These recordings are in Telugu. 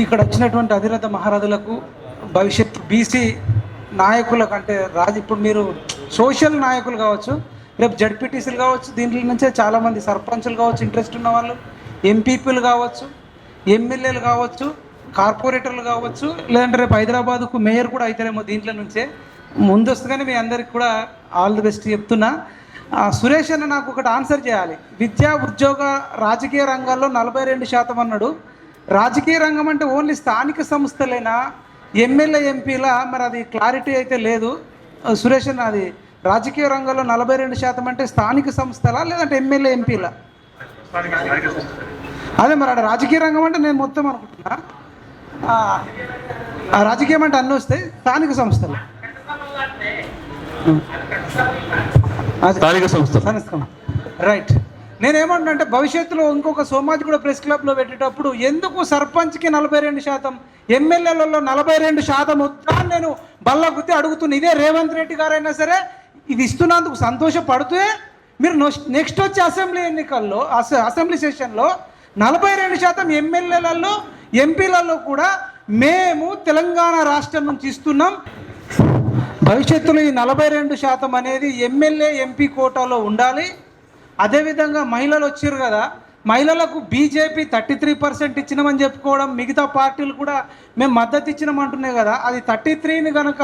ఇక్కడ వచ్చినటువంటి అధిరథ మహారాజులకు భవిష్యత్ బీసీ నాయకులకు అంటే రాజు ఇప్పుడు మీరు సోషల్ నాయకులు కావచ్చు రేపు జడ్పీటీసీలు కావచ్చు దీంట్లో నుంచే చాలామంది సర్పంచులు కావచ్చు ఇంట్రెస్ట్ ఉన్న వాళ్ళు ఎంపీపీలు కావచ్చు ఎమ్మెల్యేలు కావచ్చు కార్పొరేటర్లు కావచ్చు లేదంటే రేపు హైదరాబాద్కు మేయర్ కూడా అవుతారేమో దీంట్లో నుంచే. ముందస్తుగానే మీ అందరికి కూడా ఆల్ ది బెస్ట్ చెప్తున్నా. ఆ, సురేష్ అన్న నాకు ఒకటి ఆన్సర్ చేయాలి. విద్యా ఉద్యోగ రాజకీయ రంగాల్లో నలభై రెండు శాతం అన్నాడు. రాజకీయ రంగం అంటే ఓన్లీ స్థానిక సంస్థలేనా? ఎమ్మెల్యే ఎంపీల? మరి అది క్లారిటీ అయితే లేదు. సురేష్ అన్న అది రాజకీయ రంగంలో నలభై రెండు శాతం అంటే స్థానిక సంస్థలా లేదంటే ఎమ్మెల్యే ఎంపీలా? అదే మరి రాజకీయ రంగం అంటే నేను మొత్తం అనుకుంటున్నా. రాజకీయం అంటే అన్నీ వస్తాయి స్థానిక సంస్థలు. స్థానిక సంస్థం రైట్. నేనేమంటున్నా భవిష్యత్తులో ఇంకొక సోమాజిగూడ ప్రెస్ క్లబ్లో పెట్టేటప్పుడు ఎందుకు సర్పంచ్కి నలభై రెండు శాతం ఎమ్మెల్యేలలో నలభై రెండు శాతం వద్దా నేను బల్ల గుద్ది అడుగుతున్నా. ఇదే రేవంత్ రెడ్డి గారైనా సరే ఇది ఇస్తున్నందుకు సంతోషపడుతూ మీరు నెక్స్ట్ వచ్చే అసెంబ్లీ ఎన్నికల్లో అసెంబ్లీ సెషన్లో నలభై రెండు శాతం ఎమ్మెల్యేలలో ఎంపీలలో కూడా మేము తెలంగాణ రాష్ట్రం నుంచి ఇస్తున్నాం. భవిష్యత్తులో ఈ నలభై రెండు శాతం అనేది ఎమ్మెల్యే ఎంపీ కోటాలో ఉండాలి. అదేవిధంగా మహిళలు వచ్చారు కదా మహిళలకు బీజేపీ థర్టీ త్రీ పర్సెంట్ ఇచ్చినామని చెప్పుకోవడం మిగతా పార్టీలు కూడా మేము మద్దతు ఇచ్చినామంటున్నాయి కదా అది థర్టీ త్రీని కనుక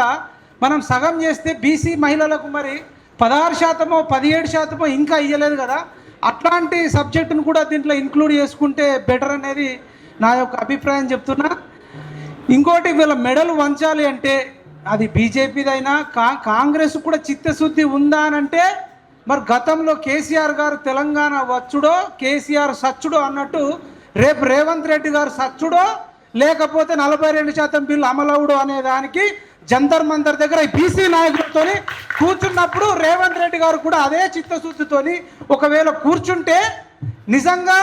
మనం సగం చేస్తే బీసీ మహిళలకు మరి పదహారు శాతమో పదిహేడు శాతమో ఇంకా ఇయ్యలేదు కదా అట్లాంటి సబ్జెక్టును కూడా దీంట్లో ఇంక్లూడ్ చేసుకుంటే బెటర్ అనేది నా యొక్క అభిప్రాయం చెప్తున్నా. ఇంకోటి వీళ్ళ మెడలు వంచాలి అంటే అది బీజేపీదైనా కా కాంగ్రెస్ కూడా చిత్తశుద్ధి ఉందా అని అంటే మరి గతంలో కేసీఆర్ గారు తెలంగాణ వచ్చుడో కేసీఆర్ సచ్చుడో అన్నట్టు రేపు రేవంత్ రెడ్డి గారు సచ్చుడో లేకపోతే నలభై రెండు శాతం బిల్లు అమలవుడు అనే దానికి జంతర్ మంతర్ దగ్గర బీసీ నాయకులతో కూర్చున్నప్పుడు రేవంత్ రెడ్డి గారు కూడా అదే చిత్తశుద్ధితోని ఒకవేళ కూర్చుంటే నిజంగా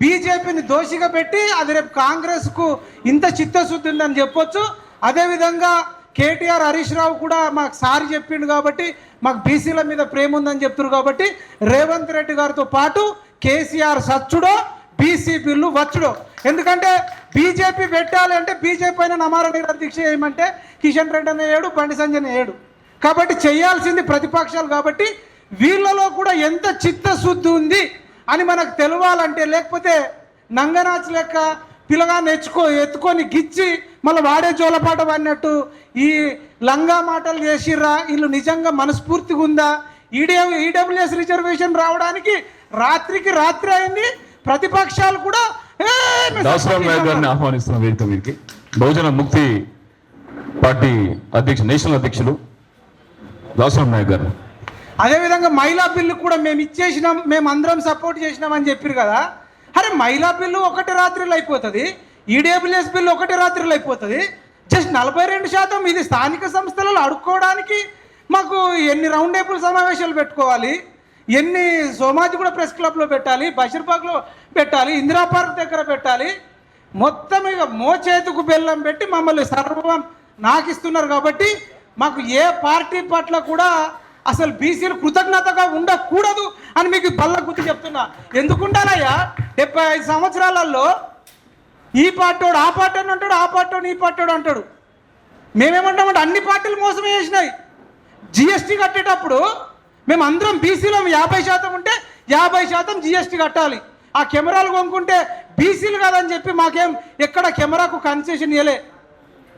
బీజేపీని దోషిగా పెట్టి అది రేపు కాంగ్రెస్కు ఇంత చిత్తశుద్ధి ఉందని చెప్పొచ్చు. అదేవిధంగా కేటీఆర్ హరీష్ రావు కూడా మాకు సారి చెప్పిండు కాబట్టి మాకు బీసీల మీద ప్రేమ ఉందని చెప్తున్నారు కాబట్టి రేవంత్ రెడ్డి గారితో పాటు కేసీఆర్ సచ్చుడో బీసీ బిల్లు వచ్చుడో. ఎందుకంటే బీజేపీ పెట్టాలి అంటే బీజేపీ పైన నమారణ దీక్ష చేయమంటే కిషన్ రెడ్డి అనే ఏడు బండి సంజయ్ ఏడు. కాబట్టి చేయాల్సింది ప్రతిపక్షాలు కాబట్టి వీళ్ళలో కూడా ఎంత చిత్తశుద్ధి ఉంది అని మనకు తెలవాలంటే లేకపోతే నంగనాచ్ లెక్క పిల్లగా నెచ్చుకో ఎత్తుకొని గిచ్చి మళ్ళీ వాడే జోలపాట పడినట్టు ఈ లంగా మాటలు చేసిర్రా. వీళ్ళు నిజంగా మనస్ఫూర్తిగా ఉందా? ఈడే ఈడబ్ల్యూఎస్ రిజర్వేషన్ రావడానికి రాత్రికి రాత్రి అయింది. ప్రతిపక్షాలు కూడా "ఏ, మేము దాసరాం నాయక్ గారిని ఆహ్వానిస్తున్నాం వేదిక బహుజన ముక్తి పార్టీ అధ్యక్షుడు నేషనల్ అధ్యక్షులు దాసరాం నాయక్ గారు. అదేవిధంగా మహిళా బిల్లు కూడా మేము ఇచ్చేసినాం మేము అందరం సపోర్ట్ చేసినాం అని చెప్పారు కదా. అరే మహిళా బిల్లు ఒకటి రాత్రిలో అయిపోతుంది ఈడబ్ల్యూఎస్ బిల్లు ఒకటి రాత్రిలో అయిపోతుంది. జస్ట్ నలభై రెండు శాతం ఇది స్థానిక సంస్థలలో అడుక్కోవడానికి మాకు ఎన్ని రౌండ్ టేబుల్ సమావేశాలు పెట్టుకోవాలి ఎన్ని సోమాజి కూడా ప్రెస్ క్లబ్లో పెట్టాలి బషీర్బాగ్లో పెట్టాలి ఇందిరా పార్క్ దగ్గర పెట్టాలి. మొత్తం ఇక మోచేతుకు బెల్లం పెట్టి మమ్మల్ని సర్వం నాకు ఇస్తున్నారు కాబట్టి మాకు ఏ పార్టీ పట్ల కూడా అసలు బీసీలు కృతజ్ఞతగా ఉండకూడదు అని మీకు బల్ల గుర్తు చెప్తున్నా. ఎందుకు ఉండాలయ్యా డెబ్బై ఐదు సంవత్సరాలలో ఈ పార్టీవాడు ఆ పార్టీ అని అంటాడు ఆ పార్టీవాడు ఈ పార్టీవాడు అంటాడు. మేమేమంటామంటే అన్ని పార్టీలు మోసం చేసినాయి. జిఎస్టీ కట్టేటప్పుడు మేము అందరం బీసీలో యాభై శాతం ఉంటే యాభై శాతం జిఎస్టీ కట్టాలి. ఆ కెమెరాలు కొనుక్కుంటే బీసీలు కాదని చెప్పి మాకేం ఎక్కడ కెమెరాకు కన్సెషన్ ఇవ్వలే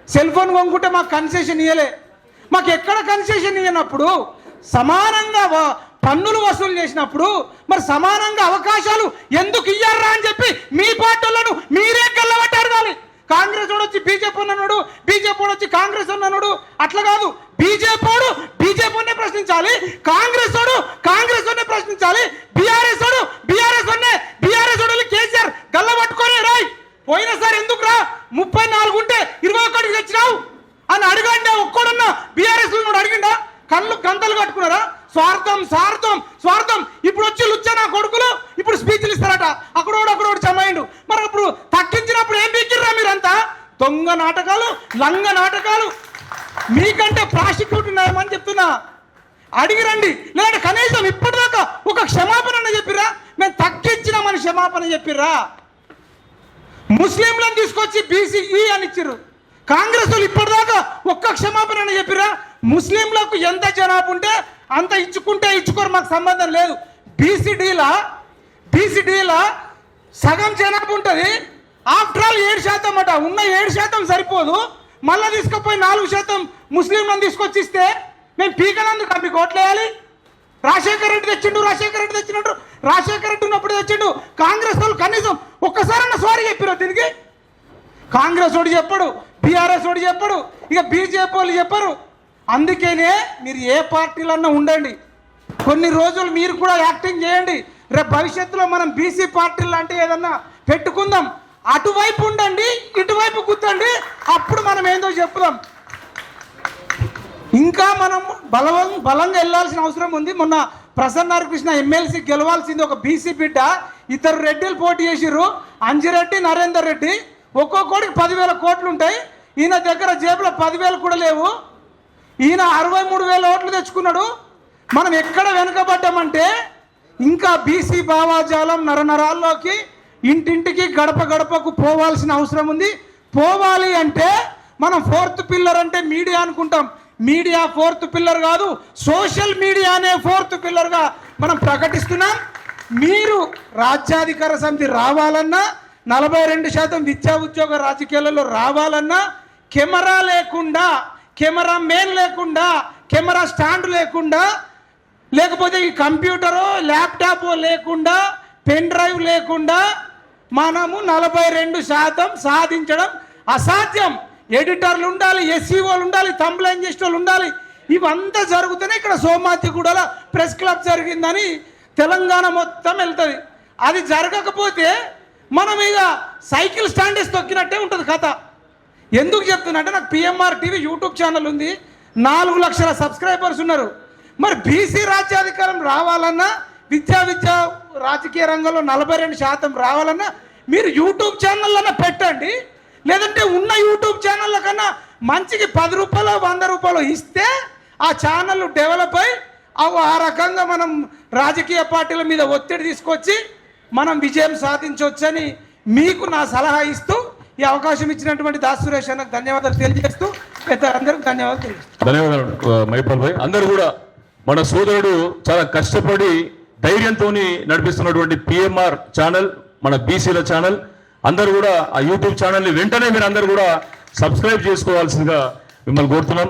సెల్ ఫోన్ కొనుక్కుంటే మాకు కన్సెషన్ ఇవ్వలే మాకు ఎక్కడ కన్సెషన్ ఇవ్వనప్పుడు సమానంగా పన్నులు వసూలు చేసినప్పుడు మరి సమానంగా అవకాశాలు ఎందుకు ఇయ్యారా అని చెప్పి మీ పార్టీలను మీరే గల్లబట్టారు కానీ కాంగ్రెస్ వాడు వచ్చి బీజేపీ ఉన్నాడు బీజేపీ వాడు వచ్చి కాంగ్రెస్ ఉన్నాడు అట్లా కాదు బీజేపీ వాడు బీజేపీ ప్రశ్నించాలి కాంగ్రెస్ వాడు కాంగ్రెస్ వాడినే ప్రశ్నించాలి బీఆర్ఎస్ వాడు బీఆర్ఎస్ వాడినే బీఆర్ఎస్ వాడు కేసీఆర్ గల్ల పట్టుకొని రాయ్ పోయినసారి ఎందుకు రా ముప్పై నాలుగు ఉంటే ఇరవై ఒకటికి తెచ్చినావు అని అడగండి ఒక్కడున్నా బీఆర్ఎస్ కూడా అడిగిండా కళ్ళు గంతలు కట్టుకున్నారా స్వార్థం స్వార్థం స్వార్థం ఇప్పుడు వచ్చి లుచ్చా నా కొడుకులు ఇప్పుడు స్పీచ్లు ఇస్తారట అక్కడోడు అక్కడోడు చమైండు మరి ఇప్పుడు తగ్గించినప్పుడు ఏం పీకిర్రా మీరంతా దొంగ నాటకాలు లంగ నాటకాలు మీకంటే ప్రాసిక్యూట్ ఉన్నాయని చెప్తున్నా అడిగి రండి. లేదంటే కనీసం ఇప్పటిదాకా ఒక క్షమాపణ అన్న చెప్పిర్రా? మేము తగ్గించినామని క్షమాపణ చెప్పిర్రా? ముస్లింలను తీసుకొచ్చి బీసీఈ అని ఇచ్చారు కాంగ్రెస్ వాళ్ళు ఇప్పటిదాకా ఒక్క క్షమాపణ అని చెప్పిరా ముస్లింలకు ఎంత జనాభా ఉంటే అంత ఇచ్చుకుంటే ఇచ్చుకోరు మాకు సంబంధం లేదు. బీసీడీలా బీసీడీలా సగం జనాభా ఉంటుంది. ఆఫ్టర్ ఆల్ ఏడు శాతం అట. ఉన్న ఏడు శాతం సరిపోదు. మళ్ళీ తీసుకుపోయి నాలుగు శాతం ముస్లింలను తీసుకొచ్చి ఇస్తే మేము పీకనందుకు? మీకు ఓట్లేయాలి రాజశేఖర రెడ్డి తెచ్చిండు రాజశేఖర రెడ్డి తెచ్చినట్టు? రాజశేఖర రెడ్డి ఉన్నప్పుడు తెచ్చిండు. కాంగ్రెస్ వాళ్ళు కనీసం ఒక్కసారన్నా సారీ చెప్పిరు దీనికి. కాంగ్రెస్ వాడు చెప్పడు బీఆర్ఎస్ వాడు చెప్పడు ఇక బీజేపీ వాళ్ళు చెప్పరు. అందుకనే మీరు ఏ పార్టీలన్నా ఉండండి. కొన్ని రోజులు మీరు కూడా యాక్టింగ్ చేయండి. రేపు భవిష్యత్తులో మనం బీసీ పార్టీలు లాంటి ఏదన్నా పెట్టుకుందాం. అటువైపు ఉండండి ఇటువైపు గుర్తండి అప్పుడు మనం ఏందో చెప్పుదాం. ఇంకా మనం బలవం బలంగా వెళ్ళాల్సిన అవసరం ఉంది. మొన్న ప్రసన్నారకృష్ణ ఎమ్మెల్సీ గెలవాల్సింది ఒక బీసీ బిడ్డ. ఇద్దరు రెడ్డిలు పోటీ చేసిర్రు. అంజిరెడ్డి నరేందర్ రెడ్డి. ఒక్కొక్కడికి పదివేల కోట్లు ఉంటాయి ఈయన దగ్గర జేబులో పదివేలు కూడా లేవు. ఈయన అరవై మూడు వేల ఓట్లు తెచ్చుకున్నాడు. మనం ఎక్కడ వెనుకబడ్డామంటే ఇంకా బీసీ భావాజాలం నరనరాల్లోకి ఇంటింటికి గడప గడపకు పోవాల్సిన అవసరం ఉంది. పోవాలి అంటే మనం ఫోర్త్ పిల్లర్ అంటే మీడియా అనుకుంటాం. మీడియా ఫోర్త్ పిల్లర్ కాదు సోషల్ మీడియా అనే ఫోర్త్ పిల్లర్గా మనం ప్రకటిస్తున్నాం. మీరు రాజ్యాధికార సమితి రావాలన్నా నలభై రెండు శాతం విద్యా ఉద్యోగ రాజకీయాలలో రావాలన్నా కెమెరా లేకుండా కెమెరా మెయిన్ లేకుండా కెమెరా స్టాండ్ లేకుండా లేకపోతే ఈ కంప్యూటరు ల్యాప్టాప్ లేకుండా పెన్ డ్రైవ్ లేకుండా మనము నలభై రెండు శాతం సాధించడం అసాధ్యం. ఎడిటర్లు ఉండాలి ఎస్సీఓలు ఉండాలి కంప్లైంట్ చేసిన వాళ్ళు ఉండాలి. ఇవంతా జరుగుతూనే ఇక్కడ సోమాజిగూడలో ప్రెస్ క్లబ్ జరిగిందని తెలంగాణ మొత్తం వెళ్తుంది. అది జరగకపోతే మనం ఇక సైకిల్ స్టాండేస్ తొక్కినట్టే ఉంటుంది కథ. ఎందుకు చెప్తున్నా నాకు పిఎంఆర్ టీవీ యూట్యూబ్ ఛానల్ ఉంది. నాలుగు లక్షల సబ్స్క్రైబర్స్ ఉన్నారు. మరి బీసీ రాజ్యాధికారం రావాలన్నా విద్యా విద్యా రాజకీయ రంగంలో నలభై రెండు శాతం రావాలన్నా మీరు యూట్యూబ్ ఛానళ్ళన్నా పెట్టండి. లేదంటే ఉన్న యూట్యూబ్ ఛానళ్ళ కన్నా మంచికి పది రూపాయలు వంద రూపాయలు ఇస్తే ఆ ఛానల్ డెవలప్ అయి అవి ఆ రకంగా మనం రాజకీయ పార్టీల మీద ఒత్తిడి తీసుకొచ్చి మనం విజయం సాధించవచ్చని మీకు నా సలహా ఇస్తూ ఈ అవకాశం ఇచ్చినటువంటి దాస్ సురేష్ అన్నకు ధన్యవాదాలు తెలియజేస్తూ అందరికి ధన్యవాదాలు తెలియజేస్తాను ధన్యవాదాలు మైపాల్ భాయ్. అందరూ కూడా మన సోదరుడు చాలా కష్టపడి ధైర్యంతో నడిపిస్తున్నటువంటి పిఎంఆర్ ఛానల్ మన బీసీల ఛానల్. అందరూ కూడా ఆ యూట్యూబ్ ఛానల్ని వెంటనే మీరు అందరూ కూడా సబ్స్క్రైబ్ చేసుకోవాల్సిందిగా మిమ్మల్ని కోరుతున్నాం.